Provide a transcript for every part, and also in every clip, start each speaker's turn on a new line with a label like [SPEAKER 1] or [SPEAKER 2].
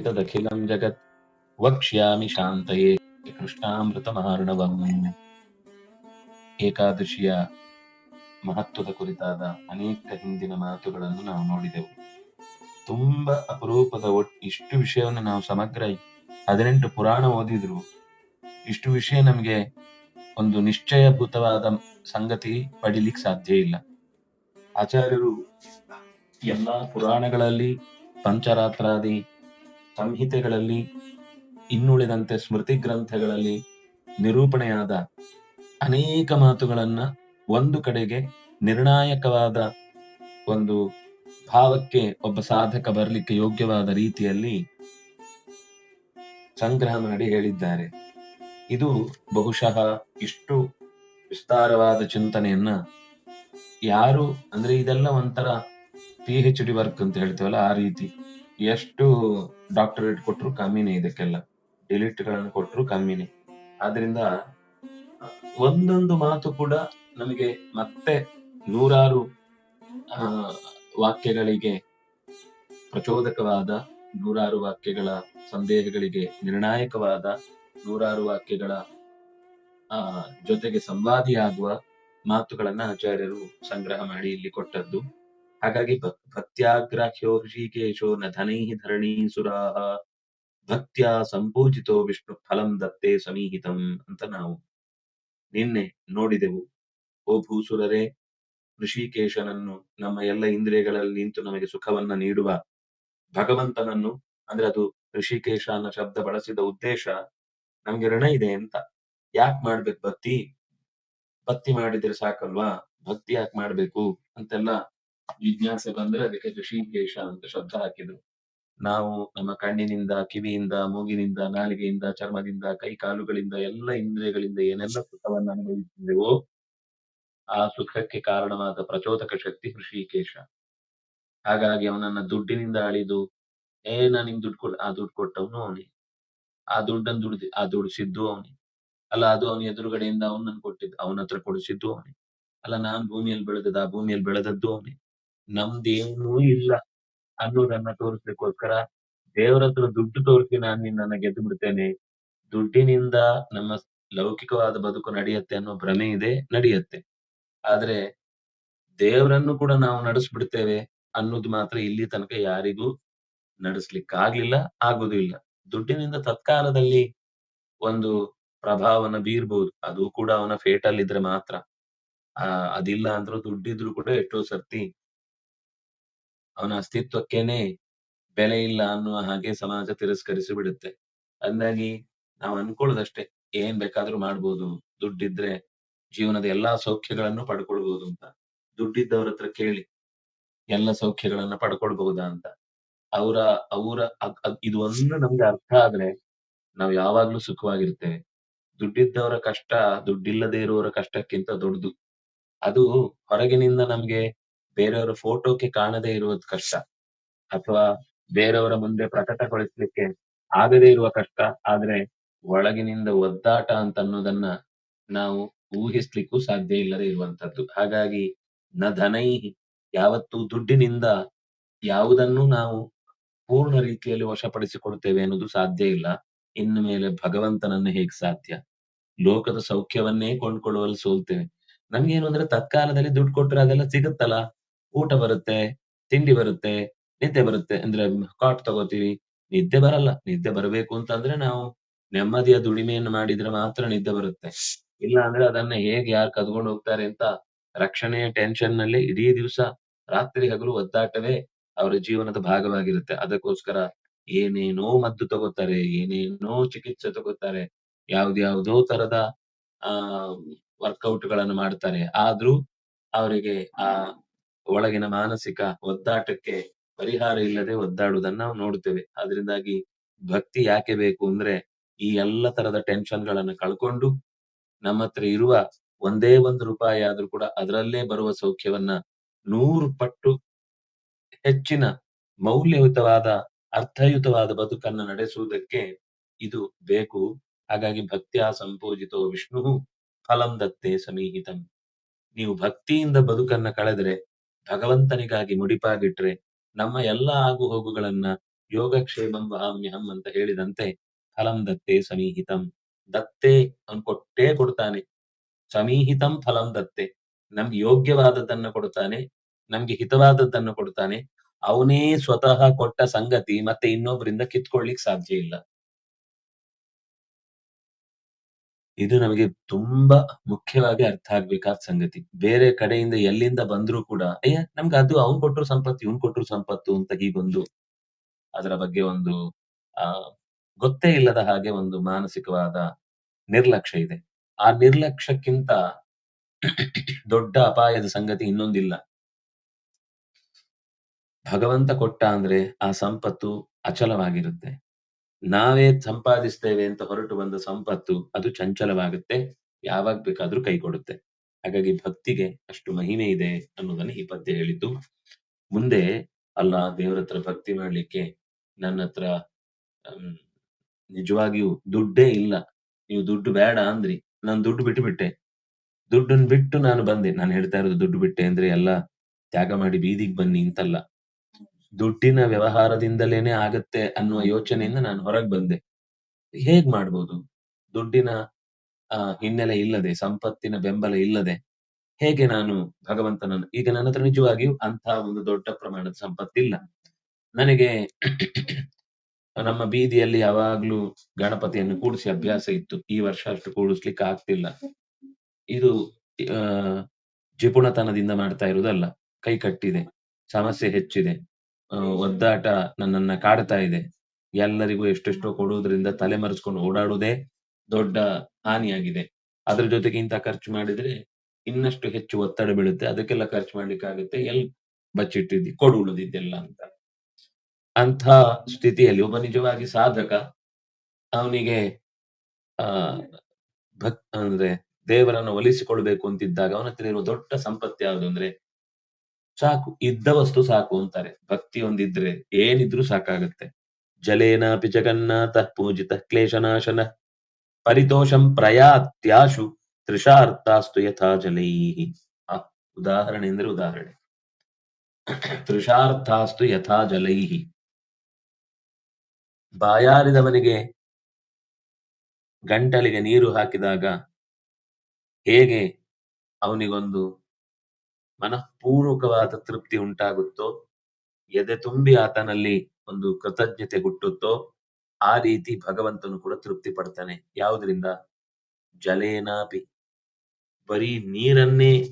[SPEAKER 1] ತದಖಿಲಂ ಜಗತ್ ವಕ್ಷ್ಯಾಮಿ ಶಾಂತಯೇ ಕೃಷ್ಣಾಮೃತಮಾರ್ಣವಂ. ಏಕಾದಶಿಯ ಮಹತ್ವದ ಕುರಿತಾದ ಅನೇಕ ಹಿಂದಿನ ಮಾತುಗಳನ್ನು ನಾವು ನೋಡಿದೆವು. ತುಂಬಾ ಅಪರೂಪದ ಒಟ್ಟು ಇಷ್ಟು ವಿಷಯವನ್ನು ನಾವು ಸಮಗ್ರ ಹದಿನೆಂಟು ಪುರಾಣ ಓದಿದ್ರು. ಇಷ್ಟು ವಿಷಯ ನಮಗೆ ಒಂದು ನಿಶ್ಚಯಭೂತವಾದ ಸಂಗತಿ ಪಡಿಲಿಕ್ಕೆ ಸಾಧ್ಯ ಇಲ್ಲ. ಆಚಾರ್ಯರು ಎಲ್ಲಾ ಪುರಾಣಗಳಲ್ಲಿ ಪಂಚರಾತ್ರಾದಿ ಸಂಹಿತೆಗಳಲ್ಲಿ, ಇನ್ನುಳಿದಂತೆ ಸ್ಮೃತಿ ಗ್ರಂಥಗಳಲ್ಲಿ ನಿರೂಪಣೆಯಾದ ಅನೇಕ ಮಾತುಗಳನ್ನ ಒಂದು ಕಡೆಗೆ ನಿರ್ಣಾಯಕವಾದ ಒಂದು ಭಾವಕ್ಕೆ ಒಬ್ಬ ಸಾಧಕ ಬರಲಿಕ್ಕೆ ಯೋಗ್ಯವಾದ ರೀತಿಯಲ್ಲಿ ಸಂಗ್ರಹ ಮಾಡಿ ಹೇಳಿದ್ದಾರೆ. ಇದು ಬಹುಶಃ ಇಷ್ಟು ವಿಸ್ತಾರವಾದ ಚಿಂತನೆಯನ್ನ ಯಾರು, ಅಂದ್ರೆ ಇದೆಲ್ಲ ಒಂಥರ ಪಿ ಹೆಚ್ ಡಿ ವರ್ಕ್ ಅಂತ ಹೇಳ್ತೇವಲ್ಲ ಆ ರೀತಿ. ಎಷ್ಟು ಡಾಕ್ಟರೇಟ್ ಕೊಟ್ಟರು ಕಮ್ಮಿನೇ ಇದಕ್ಕೆಲ್ಲ. ಡಿಲಿಟ್ಗಳನ್ನು ಕೊಟ್ಟರು ಕಮ್ಮಿನೇ. ಆದ್ರಿಂದ, ಒಂದೊಂದು ಮಾತು ಕೂಡ ನಮಗೆ ಮತ್ತೆ ನೂರಾರು ವಾಕ್ಯಗಳಿಗೆ ಪ್ರಚೋದಕವಾದ, ನೂರಾರು ವಾಕ್ಯಗಳ ಸಂದೇಹಗಳಿಗೆ ನಿರ್ಣಾಯಕವಾದ, ನೂರಾರು ವಾಕ್ಯಗಳ ಜೊತೆಗೆ ಸಂವಾದಿಯಾಗುವ ಮಾತುಗಳನ್ನ ಆಚಾರ್ಯರು ಸಂಗ್ರಹ ಮಾಡಿ ಇಲ್ಲಿ ಕೊಟ್ಟದ್ದು. ಹಾಗಾಗಿ ಭಕ್- ಭಕ್ತ್ಯಾಗ್ರಾಹ್ಯೋ ಋಷಿಕೇಶೋ ನ ಧನೈ ಧರಣಿ ಸುರಾಹ ಭಕ್ತ್ಯ ಸಂಪೂಜಿತೋ ವಿಷ್ಣು ಫಲಂ ದತ್ತೇ ಸಮೀಹಿತಂ ಅಂತ ನಾವು ನಿನ್ನೆ ನೋಡಿದೆವು. ಓ ಭೂಸುರರೇ, ಋಷಿಕೇಶನನ್ನು ನಮ್ಮ ಎಲ್ಲ ಇಂದ್ರಿಯಗಳಲ್ಲಿ ನಿಂತು ನಮಗೆ ಸುಖವನ್ನ ನೀಡುವ ಭಗವಂತನನ್ನು, ಅಂದ್ರೆ ಅದು ಋಷಿಕೇಶ ಅನ್ನೋ ಶಬ್ದ ಬಳಸಿದ ಉದ್ದೇಶ ನಮ್ಗೆ ಋಣ ಇದೆ ಅಂತ. ಯಾಕೆ ಮಾಡ್ಬೇಕು ಭಕ್ತಿ? ಭಕ್ತಿ ಮಾಡಿದ್ರೆ ಸಾಕಲ್ವಾ? ಭಕ್ತಿ ಯಾಕೆ ಮಾಡ್ಬೇಕು? ಅಂತೆಲ್ಲ ಜಿಜ್ಞಾಸೆ ಬಂದ್ರೆ ಅದಕ್ಕೆ ಋಷಿಕೇಶ ಅಂತ ಶಬ್ದ ಹಾಕಿದ್ರು. ನಾವು ನಮ್ಮ ಕಣ್ಣಿನಿಂದ, ಕಿವಿಯಿಂದ, ಮೂಗಿನಿಂದ, ನಾಲಿಗೆಯಿಂದ, ಚರ್ಮದಿಂದ, ಕೈ ಕಾಲುಗಳಿಂದ, ಎಲ್ಲ ಇಂದ್ರಿಯಗಳಿಂದ ಏನೆಲ್ಲ ಸುಖವನ್ನ ಅನುಭವಿಸಿದೆವೋ ಆ ಸುಖಕ್ಕೆ ಕಾರಣವಾದ ಪ್ರಚೋದಕ ಶಕ್ತಿ ಋಷಿಕೇಶ ಹಾಗಾಗಿ ಅವನನ್ನ ದುಡ್ಡಿನಿಂದ ಅಳಿದು, ಏ, ನಾನು ನಿಂಗೆ ದುಡ್ಡು ಕೊಡ್, ಆ ದುಡ್ಡು ಕೊಟ್ಟವನು ಅವನೇ ಆ ದುಡ್ಡನ್ನು ದುಡ್ದು, ಆ ದುಡಿಸಿದ್ದು ಅವನೇ ಅಲ್ಲ, ಅದು ಅವನ ಎದುರುಗಡೆಯಿಂದ ಅವನನ್ನು ಕೊಟ್ಟಿದ್ದು ಅವನ ಹತ್ರ ಕೊಡಿಸಿದ್ದು ಅವನೇ ಅಲ್ಲ, ನಾನ್ ಭೂಮಿಯಲ್ಲಿ ಬೆಳೆದದ ಆ ಭೂಮಿಯಲ್ಲಿ ಬೆಳೆದದ್ದು ಅವನೇ ನಮ್ದೇನೂ ಇಲ್ಲ. ಅನ್ನೋದನ್ನ ತೋರಿಸ್ಲಿಕ್ಕೋಸ್ಕರ ದೇವರ ಹತ್ರ ದುಡ್ಡು ತೋರಿಸಿ ನಾನು ನಿನ್ನನ್ನ ಗೆದ್ದು ಬಿಡ್ತೇನೆ. ದುಡ್ಡಿನಿಂದ ನಮ್ಮ ಲೌಕಿಕವಾದ ಬದುಕು ನಡೆಯುತ್ತೆ ಅನ್ನೋ ಭ್ರಮೆ ಇದೆ, ನಡೆಯುತ್ತೆ. ಆದ್ರೆ ದೇವರನ್ನು ಕೂಡ ನಾವು ನಡೆಸ್ಬಿಡ್ತೇವೆ ಅನ್ನೋದು ಮಾತ್ರ ಇಲ್ಲಿ ತನಕ ಯಾರಿಗೂ ನಡೆಸ್ಲಿಕ್ಕಾಗ್ಲಿಲ್ಲ, ಆಗೋದು ಇಲ್ಲ. ದುಡ್ಡಿನಿಂದ ತತ್ಕಾಲದಲ್ಲಿ ಒಂದು ಪ್ರಭಾವನ ಬೀರ್ಬಹುದು ಅದು ಕೂಡ ಅವನ ಫೇಟಲ್ ಇದ್ರೆ ಮಾತ್ರ. ಆ, ಅದಿಲ್ಲ ಅಂದ್ರೂ ದುಡ್ಡಿದ್ರು ಕೂಡ ಎಷ್ಟೋ ಸರ್ತಿ ಅವನ ಅಸ್ತಿತ್ವಕ್ಕೇನೆ ಬೆಲೆ ಇಲ್ಲ ಅನ್ನುವ ಹಾಗೆ ಸಮಾಜ ತಿರಸ್ಕರಿಸಿ ಬಿಡುತ್ತೆ ಅಂದಾಗಿ ನಾವು ಅನ್ಕೊಳ್ಳೋದಷ್ಟೇ, ಏನ್ ಬೇಕಾದ್ರೂ ಮಾಡ್ಬೋದು, ದುಡ್ಡಿದ್ರೆ ಜೀವನದ ಎಲ್ಲಾ ಸೌಖ್ಯಗಳನ್ನು ಪಡ್ಕೊಳ್ಬಹುದು ಅಂತ. ದುಡ್ಡಿದ್ದವ್ರ ಹತ್ರ ಕೇಳಿ, ಎಲ್ಲ ಸೌಖ್ಯಗಳನ್ನ ಪಡ್ಕೊಳ್ಬಹುದಾ ಅಂತ. ಅವರ ಅವರ ಇದು ಒಂದು ನಮ್ಗೆ ಅರ್ಥ ಆದ್ರೆ ನಾವು ಯಾವಾಗ್ಲೂ ಸುಖವಾಗಿರ್ತೇವೆ. ದುಡ್ಡಿದ್ದವರ ಕಷ್ಟ, ದುಡ್ಡಿಲ್ಲದೆ ಇರುವವರ ಕಷ್ಟಕ್ಕಿಂತ ದೊಡ್ಡದು. ಅದು ಹೊರಗಿನಿಂದ ನಮ್ಗೆ ಬೇರೆಯವರ ಫೋಟೋಕ್ಕೆ ಕಾಣದೇ ಇರುವುದು ಕಷ್ಟ. ಅಥವಾ ಬೇರೆಯವರ ಮುಂದೆ ಪ್ರಕಟಗೊಳಿಸಲಿಕ್ಕೆ ಆಗದೇ ಇರುವ ಕಷ್ಟ. ಆದ್ರೆ ಒಳಗಿನಿಂದ ಒದ್ದಾಟ ಅಂತ ಅನ್ನೋದನ್ನ ನಾವು ಊಹಿಸ್ಲಿಕ್ಕೂ ಸಾಧ್ಯ ಇಲ್ಲದೆ ಇರುವಂತದ್ದು ಹಾಗಾಗಿ ನ ಧನೈ ಯಾವತ್ತು ದುಡ್ಡಿನಿಂದ ಯಾವುದನ್ನು ನಾವು ಪೂರ್ಣ ರೀತಿಯಲ್ಲಿ ವಶಪಡಿಸಿಕೊಡ್ತೇವೆ ಅನ್ನೋದು ಸಾಧ್ಯ ಇಲ್ಲ. ಇನ್ನು ಮೇಲೆ ಭಗವಂತನನ್ನ ಹೇಗ್ ಸಾಧ್ಯ? ಲೋಕದ ಸೌಖ್ಯವನ್ನೇ ಕೊಂಡ್ಕೊಳ್ಳುವಲ್ಲಿ ಸೋಲ್ತೇವೆ. ನಮ್ಗೇನು ಅಂದ್ರೆ ತತ್ಕಾಲದಲ್ಲಿ ದುಡ್ಡು ಕೊಟ್ರೆ ಅದೆಲ್ಲ ಸಿಗುತ್ತಲ್ಲ? ಊಟ ಬರುತ್ತೆ, ತಿಂಡಿ ಬರುತ್ತೆ, ನಿದ್ದೆ ಬರುತ್ತೆ ಅಂದ್ರೆ ಕಾಟ್ ತಗೋತೀವಿ. ನಿದ್ದೆ ಬರಲ್ಲ, ನಿದ್ದೆ ಬರಬೇಕು ಅಂತಂದ್ರೆ ನಾವು ನೆಮ್ಮದಿಯ ದುಡಿಮೆಯನ್ನು ಮಾಡಿದ್ರೆ ಮಾತ್ರ ನಿದ್ದೆ ಬರುತ್ತೆ. ಇಲ್ಲ ಅಂದ್ರೆ ಅದನ್ನ ಹೇಗೆ ಯಾರು ಕದ್ಕೊಂಡು ಹೋಗ್ತಾರೆ ಅಂತ ರಕ್ಷಣೆಯ ಟೆನ್ಷನ್ನಲ್ಲಿ ಇಡೀ ದಿವಸ ರಾತ್ರಿ ಹಗಲು ಒದ್ದಾಟವೇ ಅವರ ಜೀವನದ ಭಾಗವಾಗಿರುತ್ತೆ. ಅದಕ್ಕೋಸ್ಕರ ಏನೇನೋ ಮದ್ದು ತಗೋತಾರೆ, ಏನೇನೋ ಚಿಕಿತ್ಸೆ ತಗೋತಾರೆ, ಯಾವ್ದ್ಯಾವ್ದೋ ತರದ, ಆ ವರ್ಕೌಟ್ಗಳನ್ನು ಮಾಡ್ತಾರೆ. ಆದ್ರೂ ಅವರಿಗೆ ಆ ಒಳಗಿನ ಮಾನಸಿಕ ಒದ್ದಾಟಕ್ಕೆ ಪರಿಹಾರ ಇಲ್ಲದೆ ಒದ್ದಾಡುವುದನ್ನ ನಾವು ನೋಡ್ತೇವೆ. ಅದರಿಂದಾಗಿ ಭಕ್ತಿ ಯಾಕೆ ಬೇಕು ಅಂದ್ರೆ ಈ ಎಲ್ಲ ತರದ ಟೆನ್ಷನ್ ಗಳನ್ನ ಕಳ್ಕೊಂಡು ನಮ್ಮ ಹತ್ರ ಇರುವ ಒಂದೇ ಒಂದು ರೂಪಾಯಿ ಆದ್ರೂ ಕೂಡ ಅದರಲ್ಲೇ ಬರುವ ಸೌಖ್ಯವನ್ನ ನೂರು ಪಟ್ಟು ಹೆಚ್ಚಿನ ಮೌಲ್ಯಯುತವಾದ, ಅರ್ಥಯುತವಾದ ಬದುಕನ್ನ ನಡೆಸುವುದಕ್ಕೆ ಇದು ಬೇಕು. ಹಾಗಾಗಿ ಭಕ್ತಿಯ ಸಂಪೂಜಿತೋ ವಿಷ್ಣು ಫಲಂ ದತ್ತೆ ಸಮೀಹಿತಂ. ನೀವು ಭಕ್ತಿಯಿಂದ ಬದುಕನ್ನ ಕಳೆದ್ರೆ ಭಗವಂತನಿಗಾಗಿ ಮುಡಿಪಾಗಿಟ್ರೆ ನಮ್ಮ ಎಲ್ಲ ಆಗು ಹೋಗುಗಳನ್ನ ಯೋಗಕ್ಷೇಮಂ ವಹಾಮ್ಯಹಂ ಅಂತ ಹೇಳಿದಂತೆ ಫಲಂ ದತ್ತೆ ಸಮೀಹಿತಂ. ದತ್ತೆ ಅವನು ಕೊಟ್ಟೇ ಕೊಡ್ತಾನೆ. ಸಮೀಹಿತಂ ಫಲಂ ದತ್ತೆ. ನಮ್ಗೆ ಯೋಗ್ಯವಾದದ್ದನ್ನ ಕೊಡ್ತಾನೆ, ನಮ್ಗೆ ಹಿತವಾದದ್ದನ್ನು ಕೊಡ್ತಾನೆ. ಅವನೇ ಸ್ವತಃ ಕೊಟ್ಟ ಸಂಗತಿ ಮತ್ತೆ ಇನ್ನೊಬ್ಬರಿಂದ ಕಿತ್ಕೊಳ್ಳಿಕ್ ಸಾಧ್ಯ ಇಲ್ಲ. ಇದು ನಮಗೆ ತುಂಬಾ ಮುಖ್ಯವಾಗಿ ಅರ್ಥ ಆಗ್ಬೇಕಾದ ಸಂಗತಿ. ಬೇರೆ ಕಡೆಯಿಂದ ಎಲ್ಲಿಂದ ಬಂದ್ರೂ ಕೂಡ, ಅಯ್ಯ, ನಮ್ಗೆ ಅದು ಅವ್ನ್ ಕೊಟ್ಟರು ಸಂಪತ್ತು, ಇವ್ನ್ ಕೊಟ್ಟರು ಸಂಪತ್ತು ಅಂತ ಹೀಗೊಂದು ಅದರ ಬಗ್ಗೆ ಒಂದು, ಆ, ಗೊತ್ತೇ ಇಲ್ಲದ ಹಾಗೆ ಒಂದು ಮಾನಸಿಕವಾದ ನಿರ್ಲಕ್ಷ್ಯ ಇದೆ. ಆ ನಿರ್ಲಕ್ಷ್ಯಕ್ಕಿಂತ ದೊಡ್ಡ ಅಪಾಯದ ಸಂಗತಿ ಇನ್ನೊಂದಿಲ್ಲ. ಭಗವಂತ ಕೊಟ್ಟ ಅಂದ್ರೆ ಆ ಸಂಪತ್ತು ಅಚಲವಾಗಿರುತ್ತೆ. ನಾವೇ ಸಂಪಾದಿಸ್ತೇವೆ ಅಂತ ಹೊರಟು ಬಂದ ಸಂಪತ್ತು ಅದು ಚಂಚಲವಾಗುತ್ತೆ ಯಾವಾಗ ಬೇಕಾದ್ರೂ ಕೈ ಕೊಡುತ್ತೆ ಹಾಗಾಗಿ ಭಕ್ತಿಗೆ ಅಷ್ಟು ಮಹಿಮೆ ಇದೆ ಅನ್ನೋದನ್ನ ಈ ಪದ್ಯ ಹೇಳಿದ್ದು. ಮುಂದೆ ಅಲ್ಲ ದೇವರ ಹತ್ರ ಭಕ್ತಿ ಮಾಡ್ಲಿಕ್ಕೆ ನನ್ನ ಹತ್ರ ಹ್ಮ್, ನಿಜವಾಗಿಯೂ ದುಡ್ಡೇ ಇಲ್ಲ. ನೀವು ದುಡ್ಡು ಬೇಡ ಅಂದ್ರಿ. ನಾನು ದುಡ್ಡು ಬಿಟ್ಟು ಬಿಟ್ಟೆ ದುಡ್ಡನ್ನು ಬಿಟ್ಟು ನಾನು ಬಂದೆ. ನಾನು ಹೇಳ್ತಾ ಇರೋದು ದುಡ್ಡು ಬಿಟ್ಟೆ ಅಂದ್ರೆ ಎಲ್ಲ ತ್ಯಾಗ ಮಾಡಿ ಬೀದಿಗೆ ಬನ್ನಿ ಅಂತಲ್ಲ. ದುಡ್ಡಿನ ವ್ಯವಹಾರದಿಂದಲೇನೆ ಆಗತ್ತೆ ಅನ್ನುವ ಯೋಚನೆಯಿಂದ ನಾನು ಹೊರಗೆ ಬಂದೆ. ಹೇಗ್ ಮಾಡ್ಬೋದು? ದುಡ್ಡಿನ ಆ, ಹಿನ್ನೆಲೆ ಇಲ್ಲದೆ ಸಂಪತ್ತಿನ ಬೆಂಬಲ ಇಲ್ಲದೆ ಹೇಗೆ ನಾನು ಭಗವಂತನನ್ನು ಈಗ ನನ್ನ ಹತ್ರ ನಿಜವಾಗಿಯೂ ಅಂತಹ ಒಂದು ದೊಡ್ಡ ಪ್ರಮಾಣದ ಸಂಪತ್ತಿಲ್ಲ. ನನಗೆ ನಮ್ಮ ಬೀದಿಯಲ್ಲಿ ಯಾವಾಗ್ಲೂ ಗಣಪತಿಯನ್ನು ಕೂಡಿಸಿ ಅಭ್ಯಾಸ ಇತ್ತು. ಈ ವರ್ಷ ಅಷ್ಟು ಕೂಡಿಸ್ಲಿಕ್ಕೆ ಆಗ್ತಿಲ್ಲ. ಇದು ಆ ಜಿಪುಣತನದಿಂದ ಮಾಡ್ತಾ ಇರುವುದಲ್ಲ ಕೈ ಕಟ್ಟಿದೆ ಸಮಸ್ಯೆ ಹೆಚ್ಚಿದೆ. ಆ, ಒದ್ದಾಟ ನನ್ನನ್ನ ಕಾಡ್ತಾ ಇದೆ. ಎಲ್ಲರಿಗೂ ಎಷ್ಟೆಷ್ಟೋ ಕೊಡುವುದರಿಂದ ತಲೆ ಮರೆಸ್ಕೊಂಡು ಓಡಾಡುವುದೇ ದೊಡ್ಡ ಹಾನಿಯಾಗಿದೆ. ಅದ್ರ ಜೊತೆಗೆ ಇಂತ ಖರ್ಚು ಮಾಡಿದ್ರೆ ಇನ್ನಷ್ಟು ಹೆಚ್ಚು ಒತ್ತಡ ಬೀಳುತ್ತೆ. ಅದಕ್ಕೆಲ್ಲ ಖರ್ಚು ಮಾಡ್ಲಿಕ್ಕೆ ಆಗುತ್ತೆ ಎಲ್ ಬಚ್ಚಿಟ್ಟಿದ್ದಿ? ಕೊಡು ಉಳಿದಿದ್ದೆಲ್ಲ ಅಂತ. ಅಂಥ ಸ್ಥಿತಿಯಲ್ಲಿ ಒಬ್ಬ ನಿಜವಾಗಿ ಸಾಧಕ ಅವನಿಗೆ ಆ ಭಕ್ ಅಂದ್ರೆ ದೇವರನ್ನು ಒಲಿಸಿಕೊಳ್ಬೇಕು ಅಂತಿದ್ದಾಗ ಅವನ ಹತ್ರ ಇರುವ ದೊಡ್ಡ ಸಂಪತ್ತು ಯಾವುದು ಅಂದ್ರೆ ಸಾಕು ಇದ್ದ ವಸ್ತು ಸಾಕು ಅಂತಾರೆ. ಭಕ್ತಿ ಒಂದಿದ್ರೆ ಏನಿದ್ರು ಸಾಕಾಗತ್ತೆ. ಜಲೇನಾಪಿ ಜಗನ್ನಾಥ ಪೂಜಿತ ಕ್ಲೇಶನಾಶನ. ಪರಿತೋಷಂ ಪ್ರಯಾತ್ಯಾಶು ತೃಷಾರ್ಥಾಸ್ತು ಯಥಾ ಜಲೈಹಿ. ಉದಾಹರಣೆ ಅಂದ್ರೆ ಉದಾಹರಣೆ. ತೃಷಾರ್ಥಾಸ್ತು ಯಥಾ ಜಲೈಹಿ. ಬಾಯಾರಿದವನಿಗೆ ಗಂಟಲಿಗೆ ನೀರು ಹಾಕಿದಾಗ ಹೇಗೆ ಅವನಿಗೊಂದು ಮನಃಪೂರ್ವಕವಾದ ತೃಪ್ತಿ ಉಂಟಾಗುತ್ತೋ, ಎದೆ ತುಂಬಿ ಆತನಲ್ಲಿ ಒಂದು ಕೃತಜ್ಞತೆ ಹುಟ್ಟುತ್ತೋ, ಆ ರೀತಿ ಭಗವಂತನು ಕೂಡ ತೃಪ್ತಿ ಪಡ್ತಾನೆ. ಯಾವುದರಿಂದ? ಜಲೇನಾಪಿ. ಬರೀ ನೀರನ್ನೇ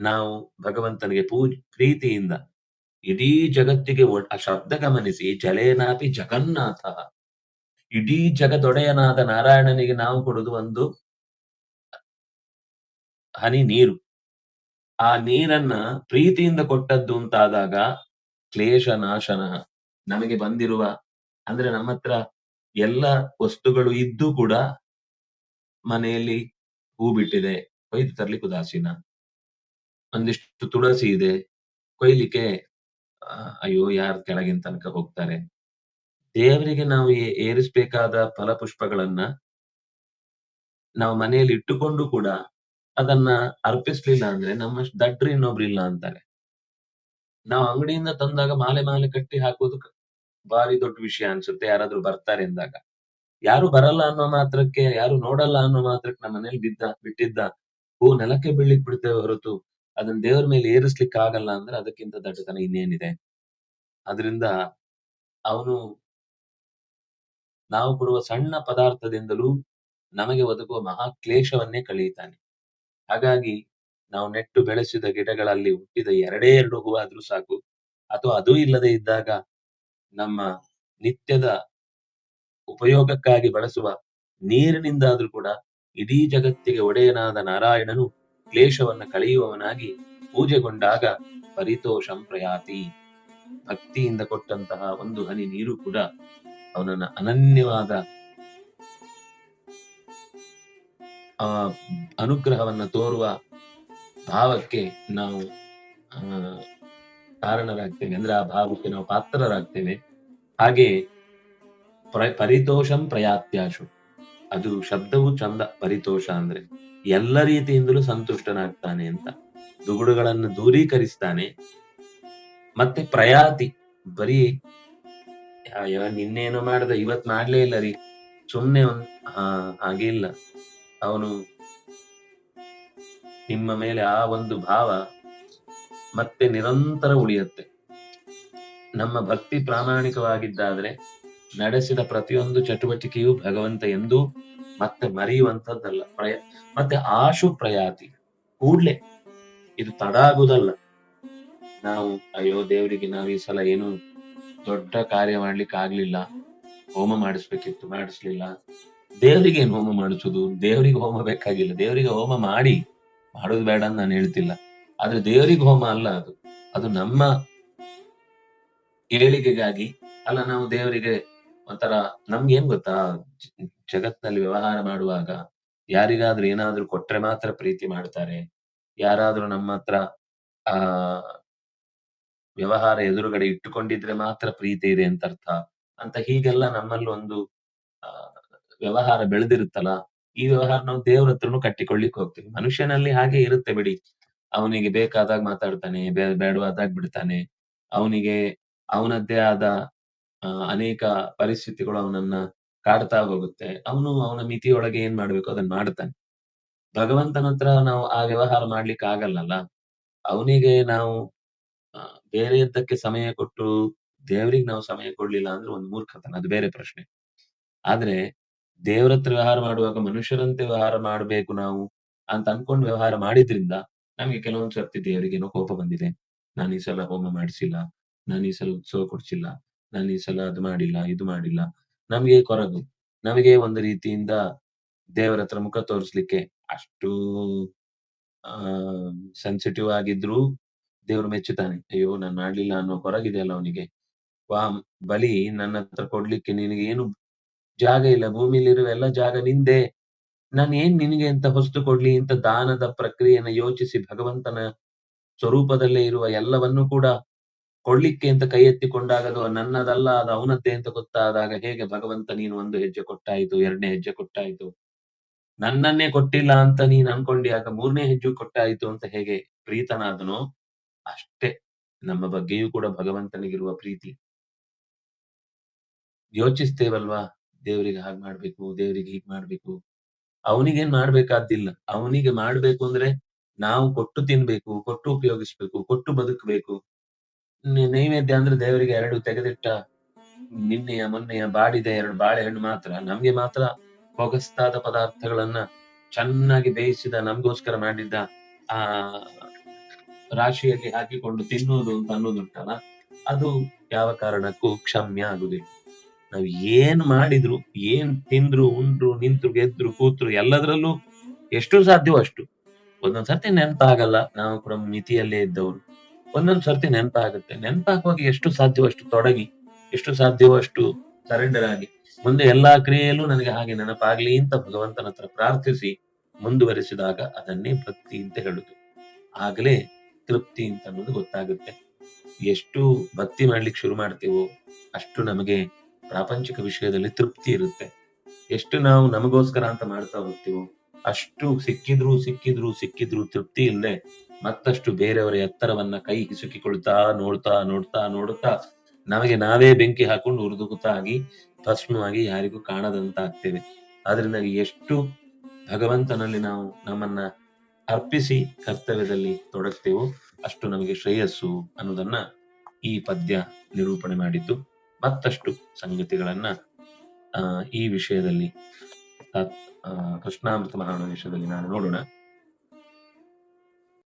[SPEAKER 1] ನಾವು ಭಗವಂತನಿಗೆ ಪೂಜ್ ಪ್ರೀತಿಯಿಂದ ಇಡೀ ಜಗತ್ತಿಗೆ ಆ ಶಬ್ದ ಗಮನಿಸಿ, ಜಲೇನಾಪಿ ಜಗನ್ನಾಥ. ಇಡೀ ಜಗದೊಡೆಯನಾದ ನಾರಾಯಣನಿಗೆ ನಾವು ಕೊಡುವುದು ಒಂದು ಹನಿ ನೀರು. ಆ ನೀರನ್ನ ಪ್ರೀತಿಯಿಂದ ಕೊಟ್ಟದ್ದು ಅಂತಾದಾಗ ಕ್ಲೇಶ ನಾಶನ ನಮಗೆ ಬಂದಿರುವ, ಅಂದ್ರೆ ನಮ್ಮ ಹತ್ರ ಎಲ್ಲ ವಸ್ತುಗಳು ಇದ್ದು ಕೂಡ ಮನೆಯಲ್ಲಿ ಹೂ ಬಿಟ್ಟಿದೆ. ಕೊಯ್ದು ತರ್ಲಿಕ್ಕೆ ಉದಾಸೀನ ಒಂದಿಷ್ಟು ತುಳಸಿ ಇದೆ. ಕೊಯ್ಲಿಕ್ಕೆ ಅಯ್ಯೋ, ಯಾರ್ ಕೆಳಗಿನ ತನಕ ಹೋಗ್ತಾರೆ. ದೇವರಿಗೆ ನಾವು ಏರಿಸ್ಬೇಕಾದ ಫಲಪುಷ್ಪಗಳನ್ನ ನಾವು ಮನೆಯಲ್ಲಿ ಇಟ್ಟುಕೊಂಡು ಕೂಡ ಅದನ್ನ ಅರ್ಪಿಸ್ಲಿಲ್ಲ ಅಂದ್ರೆ ನಮ್ಮಷ್ಟು ದಡ್ರಿ ಇನ್ನೊಬ್ರು ಇಲ್ಲ ಅಂತಾರೆ. ನಾವು ಅಂಗಡಿಯಿಂದ ತಂದಾಗ ಮಾಲೆ ಮಾಲೆ ಕಟ್ಟಿ ಹಾಕೋದು ಬಾರಿ ದೊಡ್ಡ ವಿಷಯ ಅನ್ಸುತ್ತೆ ಯಾರಾದ್ರೂ ಬರ್ತಾರೆ ಅಂದಾಗ. ಯಾರು ಬರಲ್ಲ ಅನ್ನೋ ಮಾತ್ರಕ್ಕೆ, ಯಾರು ನೋಡಲ್ಲ ಅನ್ನೋ ಮಾತ್ರಕ್ಕೆ ನಮ್ಮ ಮನೇಲಿ ಬಿದ್ದ, ಬಿಟ್ಟಿದ್ದ ಹೂ ನೆಲಕ್ಕೆ ಬೀಳ್ಲಿಕ್ ಬಿಡ್ತೇವೆ ಹೊರತು ಅದನ್ನ ದೇವರ ಮೇಲೆ ಏರಿಸ್ಲಿಕ್ಕೆ ಆಗಲ್ಲ ಅಂದ್ರೆ ಅದಕ್ಕಿಂತ ದಡ್ಡತನ ಇನ್ನೇನಿದೆ. ಅದರಿಂದ ಅವನು ನಾವು ಕೊಡುವ ಸಣ್ಣ ಪದಾರ್ಥದಿಂದಲೂ ನಮಗೆ ಒದಗುವ ಮಹಾ ಕ್ಲೇಶವನ್ನೇ ಕಳೆಯುತ್ತಾನೆ. ಹಾಗಾಗಿ ನಾವು ನೆಟ್ಟು ಬೆಳೆಸಿದ ಗಿಡಗಳಲ್ಲಿ ಹುಟ್ಟಿದ ಎರಡೇ ಎರಡು ಆದ್ರೂ ಸಾಕು. ಅಥವಾ ಅದು ಇಲ್ಲದೆ ಇದ್ದಾಗ ನಮ್ಮ ನಿತ್ಯದ ಉಪಯೋಗಕ್ಕಾಗಿ ಬಳಸುವ ನೀರಿನಿಂದಾದ್ರೂ ಕೂಡ ಇಡೀ ಜಗತ್ತಿಗೆ ಒಡೆಯನಾದ ನಾರಾಯಣನು ಕ್ಲೇಶವನ್ನ ಕಳೆಯುವವನಾಗಿ ಪೂಜೆಗೊಂಡಾಗ ಪರಿತೋಷಂ ಪ್ರಯಾತಿ. ಭಕ್ತಿಯಿಂದ ಕೊಟ್ಟಂತಹ ಒಂದು ಹನಿ ನೀರು ಕೂಡ ಅವನನ್ನ ಅನನ್ಯವಾದ ಆ ಅನುಗ್ರಹವನ್ನ ತೋರುವ ಭಾವಕ್ಕೆ ನಾವು ಆ, ಕಾರಣರಾಗ್ತೇವೆ. ಅಂದ್ರೆ ಆ ಭಾವಕ್ಕೆ ನಾವು ಪಾತ್ರರಾಗ್ತೇವೆ. ಹಾಗೆ ಪ್ರ- ಪರಿತೋಷಂ ಪ್ರಯಾತ್ಯಾಶು. ಅದು ಶಬ್ದವು ಚಂದ ಪರಿತೋಷ ಅಂದ್ರೆ ಎಲ್ಲ ರೀತಿಯಿಂದಲೂ ಸಂತುಷ್ಟನಾಗ್ತಾನೆ ಅಂತ. ದುಗುಡುಗಳನ್ನು ದೂರೀಕರಿಸ್ತಾನೆ. ಮತ್ತೆ ಪ್ರಯಾತಿ ಬರೀ ನಿನ್ನೇನೋ ಮಾಡ್ದ ಇವತ್ ಮಾಡ್ಲೇ ಇಲ್ಲ ರೀ. ಸುಮ್ನೆ ಒಂದ್ ಹಾ ಹಾಗೆ ಇಲ್ಲ. ಅವನು ನಿಮ್ಮ ಮೇಲೆ ಆ ಒಂದು ಭಾವ ಮತ್ತೆ ನಿರಂತರ ಉಳಿಯುತ್ತೆ. ನಮ್ಮ ಭಕ್ತಿ ಪ್ರಾಮಾಣಿಕವಾಗಿದ್ದಾದ್ರೆ ನಡೆಸಿದ ಪ್ರತಿಯೊಂದು ಚಟುವಟಿಕೆಯು ಭಗವಂತ ಎಂದು ಮತ್ತೆ ಮರೆಯುವಂಥದ್ದಲ್ಲ. ಪ್ರಯ, ಮತ್ತೆ ಆಶು ಪ್ರಯಾತಿ, ಕೂಡ್ಲೆ ಇದು ತಡ ಆಗುದಲ್ಲ ನಾವು, ಅಯ್ಯೋ ದೇವರಿಗೆ ನಾವು ಈ ಸಲ ಏನು ದೊಡ್ಡ ಕಾರ್ಯ ಮಾಡ್ಲಿಕ್ಕೆ ಆಗ್ಲಿಲ್ಲ ಹೋಮ ಮಾಡಿಸ್ಬೇಕಿತ್ತು, ಮಾಡಿಸ್ಲಿಲ್ಲ. ದೇವರಿಗೆ ಏನು ಹೋಮ ಮಾಡಿಸೋದು? ದೇವರಿಗೆ ಹೋಮ ಬೇಕಾಗಿಲ್ಲ. ದೇವರಿಗೆ ಹೋಮ ಮಾಡಿ. ಮಾಡೋದು ಬೇಡ ಅಂತ ನಾನು ಹೇಳ್ತಿಲ್ಲ. ಆದ್ರೆ ದೇವರಿಗೆ ಹೋಮ ಅಲ್ಲ ಅದು. ಅದು ನಮ್ಮ ಏಳಿಗೆಗಾಗಿ ಅಲ್ಲ, ನಾವು ದೇವರಿಗೆ ಒಂಥರ ನಮ್ಗೆ ಏನ್ ಗೊತ್ತಾ? ಜಗತ್ನಲ್ಲಿ ವ್ಯವಹಾರ ಮಾಡುವಾಗ ಯಾರಿಗಾದ್ರೂ ಏನಾದ್ರೂ ಕೊಟ್ರೆ ಮಾತ್ರ ಪ್ರೀತಿ ಮಾಡ್ತಾರೆ. ಯಾರಾದ್ರೂ ನಮ್ಮ ಹತ್ರ, ಆ, ವ್ಯವಹಾರ ಎದುರುಗಡೆ ಇಟ್ಟುಕೊಂಡಿದ್ರೆ ಮಾತ್ರ ಪ್ರೀತಿ ಇದೆ ಅಂತ ಅರ್ಥ. ಅಂತ ಹೀಗೆಲ್ಲ ನಮ್ಮಲ್ಲಿ ಒಂದು ವ್ಯವಹಾರ ಬೆಳೆದಿರುತ್ತಲ್ಲ, ಈ ವ್ಯವಹಾರ ನಾವು ದೇವ್ರ ಹತ್ರನು ಕಟ್ಟಿಕೊಳ್ಳಿಕ್ ಹೋಗ್ತೀವಿ. ಮನುಷ್ಯನಲ್ಲಿ ಹಾಗೆ ಇರುತ್ತೆ ಬಿಡಿ. ಅವನಿಗೆ ಬೇಕಾದಾಗ ಮಾತಾಡ್ತಾನೆ ಬೇಡವಾದಾಗ ಬಿಡ್ತಾನೆ. ಅವನಿಗೆ ಅವನದ್ದೇ ಆದ ಅನೇಕ ಪರಿಸ್ಥಿತಿಗಳು ಅವನನ್ನ ಕಾಡ್ತಾ ಹೋಗುತ್ತೆ. ಅವನು ಅವನ ಮಿತಿಯೊಳಗೆ ಏನ್ ಮಾಡ್ಬೇಕು ಅದನ್ನ ಮಾಡ್ತಾನೆ. ಭಗವಂತನ ಹತ್ರ ನಾವು ಆ ವ್ಯವಹಾರ ಮಾಡ್ಲಿಕ್ಕೆ ಆಗಲ್ಲಲ್ಲ? ಅವನಿಗೆ ನಾವು ಬೇರೆ ಬೇರೆಯದ್ದಕ್ಕೆ ಸಮಯ ಕೊಟ್ಟು ದೇವರಿಗೆ ನಾವು ಸಮಯ ಕೊಡ್ಲಿಲ್ಲ ಅಂದ್ರೆ ಒಂದು ಮೂರ್ಖತನ, ಅದು ಬೇರೆ ಪ್ರಶ್ನೆ. ಆದ್ರೆ ದೇವ್ರ ಹತ್ರ ವ್ಯವಹಾರ ಮಾಡುವಾಗ ಮನುಷ್ಯರಂತೆ ವ್ಯವಹಾರ ಮಾಡ್ಬೇಕು ನಾವು ಅಂತ ಅನ್ಕೊಂಡು ವ್ಯವಹಾರ ಮಾಡಿದ್ರಿಂದ ನಮ್ಗೆ ಕೆಲವೊಂದ್ ಸರ್ತಿ ದೇವರಿಗೆ ಏನೋ ಕೋಪ ಬಂದಿದೆ. ನಾನು ಈ ಸಲ ಹೋಮ ಮಾಡಿಸಿಲ್ಲ, ನಾನು ಈ ಸಲ ಉತ್ಸವ ಕೊಡ್ಸಿಲ್ಲ, ನಾನು ಈ ಸಲ ಅದು ಮಾಡಿಲ್ಲ, ಇದು ಮಾಡಿಲ್ಲ. ನಮ್ಗೆ ಕೊರಗು? ನಮಗೆ ಒಂದು ರೀತಿಯಿಂದ ದೇವರ ಹತ್ರ ಮುಖ ತೋರಿಸ್ಲಿಕ್ಕೆ ಅಷ್ಟು, ಆ ಸೆನ್ಸಿಟಿವ್ ಆಗಿದ್ರು ದೇವ್ರು ಮೆಚ್ಚುತ್ತಾನೆ. ಅಯ್ಯೋ, ನಾನು ಮಾಡ್ಲಿಲ್ಲ ಅನ್ನೋ ಕೊರಗಿದೆ ಅಲ್ಲ ಅವನಿಗೆ. ವಾ ಬಲಿ ನನ್ನ ಹತ್ರ ಕೊಡ್ಲಿಕ್ಕೆ ನಿನಗೆ ಏನು ಜಾಗ ಇಲ್ಲ ಭೂಮಿಲಿರುವ ಎಲ್ಲ ಜಾಗ ನಿಂದೆ. ನಾನು ಏನ್ ನಿನಗೆ ಅಂತ ಹೊಸ್ತು ಕೊಡ್ಲಿ? ಇಂತ ದಾನದ ಪ್ರಕ್ರಿಯೆನ ಯೋಚಿಸಿ ಭಗವಂತನ ಸ್ವರೂಪದಲ್ಲೇ ಇರುವ ಎಲ್ಲವನ್ನೂ ಕೂಡ ಕೊಡ್ಲಿಕ್ಕೆ ಅಂತ ಕೈ ಎತ್ತಿಕೊಂಡಾಗ ಅದು ನನ್ನದಲ್ಲ, ಅದು ಅವನದ್ದೇ ಅಂತ ಗೊತ್ತಾದಾಗ ಹೇಗೆ ಭಗವಂತ ನೀನು ಒಂದು ಹೆಜ್ಜೆ ಕೊಟ್ಟಾಯ್ತು, ಎರಡನೇ ಹೆಜ್ಜೆ ಕೊಟ್ಟಾಯ್ತು? ನನ್ನನ್ನೇ ಕೊಟ್ಟಿಲ್ಲ ಅಂತ ನೀನ್ ಅನ್ಕೊಂಡ್ಯಾಗ ಮೂರನೇ ಹೆಜ್ಜೆ ಕೊಟ್ಟಾಯ್ತು ಅಂತ ಹೇಗೆ ಪ್ರೀತನಾದನೋ, ಅಷ್ಟೇ ನಮ್ಮ ಬಗ್ಗೆಯೂ ಕೂಡ ಭಗವಂತನಿಗಿರುವ ಪ್ರೀತಿ. ಯೋಚಿಸ್ತೇವಲ್ವಾ? ದೇವರಿಗೆ ಹಾಗ್ ಮಾಡ್ಬೇಕು, ದೇವರಿಗೆ ಹೀಗ್ ಮಾಡ್ಬೇಕು. ಅವನಿಗೇನ್ ಮಾಡ್ಬೇಕಾದ್ದಿಲ್ಲ. ಅವನಿಗೆ ಮಾಡ್ಬೇಕು ಅಂದ್ರೆ ನಾವು ಕೊಟ್ಟು ತಿನ್ಬೇಕು, ಕೊಟ್ಟು ಉಪಯೋಗಿಸ್ಬೇಕು, ಕೊಟ್ಟು ಬದುಕಬೇಕು. ನೈವೇದ್ಯ ಅಂದ್ರೆ ದೇವರಿಗೆ ಎರಡು ತೆಗೆದಿಟ್ಟ ನಿನ್ನೆಯ, ಮೊನ್ನೆಯ, ಬಾಡಿದೆ ಎರಡು ಬಾಳೆಹಣ್ಣು ಮಾತ್ರ. ನಮ್ಗೆ ಮಾತ್ರ ಹೊಗಸ್ತಾದ ಪದಾರ್ಥಗಳನ್ನ ಚೆನ್ನಾಗಿ ಬೇಯಿಸಿದ, ನಮ್ಗೋಸ್ಕರ ಮಾಡಿದ್ದ ಆ ರಾಶಿಯಲ್ಲಿ ಹಾಕಿಕೊಂಡು ತಿನ್ನುವುದು ಅಂತ ಅನ್ನೋದುಂಟಲ್ಲ? ಅದು ಯಾವ ಕಾರಣಕ್ಕೂ ಕ್ಷಮ್ಯ ಆಗುದಿಲ್ಲ ನಾವು ಏನ್ ಮಾಡಿದ್ರು, ಏನ್ ತಿಂದ್ರು, ಉಂಡ್ರು, ನಿಂತ್ರು, ಗೆದ್ರು, ಕೂತ್ರು, ಎಲ್ಲದರಲ್ಲೂ ಎಷ್ಟು ಸಾಧ್ಯವೋ ಅಷ್ಟು. ಒಂದೊಂದ್ ಸರ್ತಿ ನೆನಪಾಗಲ್ಲ, ನಾವು ಕೂಡ ಮಿತಿಯಲ್ಲೇ ಇದ್ದವರು. ಒಂದೊಂದ್ ಸರ್ತಿ ನೆನಪಾಗುತ್ತೆ. ನೆನಪಾಗುವಾಗ ಎಷ್ಟು ಸಾಧ್ಯವೋ ಅಷ್ಟು ತೊಡಗಿ, ಎಷ್ಟು ಸಾಧ್ಯವೋ ಅಷ್ಟು ಸರೆಂಡರ್ ಆಗಿ ಮುಂದೆ ಎಲ್ಲಾ ಕ್ರಿಯೆಯಲ್ಲೂ ನನಗೆ ಹಾಗೆ ನೆನಪಾಗ್ಲಿ ಅಂತ ಭಗವಂತನ ಹತ್ರ ಪ್ರಾರ್ಥಿಸಿ ಮುಂದುವರಿಸಿದಾಗ ಅದನ್ನೇ ಭಕ್ತಿ ಅಂತ ಹೇಳುದು. ಆಗಲೇ ತೃಪ್ತಿ ಅಂತ ಅನ್ನೋದು ಗೊತ್ತಾಗುತ್ತೆ. ಎಷ್ಟು ಭಕ್ತಿ ಮಾಡ್ಲಿಕ್ಕೆ ಶುರು ಮಾಡ್ತೀವೋ, ಅಷ್ಟು ನಮಗೆ ಪ್ರಾಪಂಚಿಕ ವಿಷಯದಲ್ಲಿ ತೃಪ್ತಿ ಇರುತ್ತೆ. ಎಷ್ಟು ನಾವು ನಮಗೋಸ್ಕರ ಅಂತ ಮಾಡ್ತಾ ಹೋಗ್ತೀವೋ, ಅಷ್ಟು ಸಿಕ್ಕಿದ್ರು ಸಿಕ್ಕಿದ್ರು ಸಿಕ್ಕಿದ್ರು ತೃಪ್ತಿ ಇಲ್ಲದೆ ಮತ್ತಷ್ಟು ಬೇರೆಯವರ ಎತ್ತರವನ್ನ ಕೈ ಹಿಸುಕಿಕೊಳ್ತಾ ನೋಡ್ತಾ ನೋಡ್ತಾ ನೋಡ್ತಾ ನಮಗೆ ನಾವೇ ಬೆಂಕಿ ಹಾಕೊಂಡು ಉರಿದುಗುತ್ತಾಗಿ ಭಸ್ಮವಾಗಿ ಯಾರಿಗೂ ಕಾಣದಂತ ಆಗ್ತೇವೆ ಆದ್ರಿಂದ ಎಷ್ಟು ಭಗವಂತನಲ್ಲಿ ನಾವು ನಮ್ಮನ್ನ ಅರ್ಪಿಸಿ ಕರ್ತವ್ಯದಲ್ಲಿ ತೊಡಗ್ತೇವೋ ಅಷ್ಟು ನಮಗೆ ಶ್ರೇಯಸ್ಸು ಅನ್ನೋದನ್ನ ಈ ಪದ್ಯ ನಿರೂಪಣೆ ಮಾಡಿದ್ದು. ಮತ್ತಷ್ಟು ಸಂಗತಿಗಳನ್ನ ಈ ವಿಷಯದಲ್ಲಿ ಕೃಷ್ಣಾಮೃತ ಮಹಾನ ವಿಷಯದಲ್ಲಿ ನಾನು ನೋಡೋಣ.